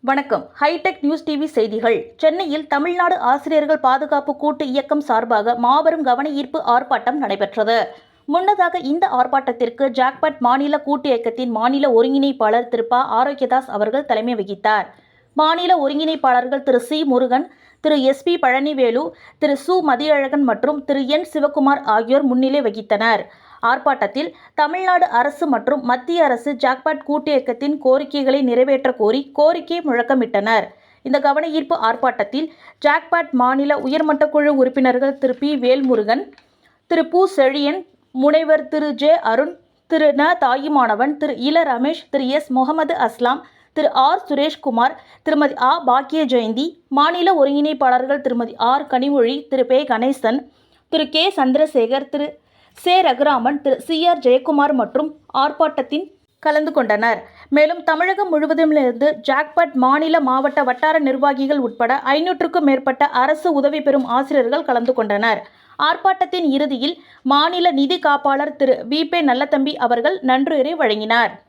வணக்கம். Hitech news TV செய்திகள். சென்னையில் தமிழ்நாடு ஆசிரியர்கள் பாதுகாப்பு கூட்டு இயக்கம் சார்பாக மாபெரும் கவன ஈர்ப்பு ஆர்ப்பாட்டம் நடைபெற்றது. முன்னதாக இந்த ஆர்ப்பாட்டத்திற்கு ஜாக்பட் மாநில கூட்டு இயக்கத்தின் மாநில ஒருங்கிணைப்பாளர் திரு ப. ஆரோக்கியதாஸ் அவர்கள் தலைமை வகித்தார். மாநில ஒருங்கிணைப்பாளர்கள் திரு சி. முருகன் திரு எஸ். பி. பழனிவேலு திரு சு. மதியழகன் மற்றும் திரு என். சிவகுமார் ஆகியோர் முன்னிலை வகித்தனர். ஆர்ப்பாட்டத்தில் தமிழ்நாடு அரசு மற்றும் மத்திய அரசு ஜாக்பாட் கூட்டு இயக்கத்தின் கோரிக்கைகளை நிறைவேற்ற கோரி கோரிக்கை முழக்கமிட்டனர். இந்த கவனஈர்ப்பு ஆர்ப்பாட்டத்தில் ஜாக்பாட் மாநில உயர்மட்ட குழு உறுப்பினர்கள் திரு. பி. வேல்முருகன் திரு. பூ. செழியன் முனைவர் திரு. ஜே. அருண் திரு. ந. தாயுமானவன் திரு. இல ரமேஷ் திரு. எஸ். முகமது அஸ்லாம் திரு. ஆர். சுரேஷ்குமார் திருமதி ஆ. பாக்கிய ஜெயந்தி மாநில ஒருங்கிணைப்பாளர்கள் திருமதி ஆர். கனிமொழி திரு. பே. கணேசன் திரு. கே. சந்திரசேகர் திரு. சே ரகுராமன் திரு சி ஆர் ஜெயக்குமார் மற்றும் ஆர்ப்பாட்டத்தின் கலந்து கொண்டனர். மேலும் தமிழகம் முழுவதிலிருந்து ஜாக்பட் மாநில மாவட்ட வட்டார நிர்வாகிகள் உட்பட ஐநூற்றுக்கும் மேற்பட்ட அரசு உதவி பெறும் ஆசிரியர்கள் கலந்து கொண்டனர். ஆர்ப்பாட்டத்தின் இறுதியில் மாநில நிதி காப்பாளர் திரு வி. பே. நல்லதம்பி அவர்கள் நன்றியுரை வழங்கினார்.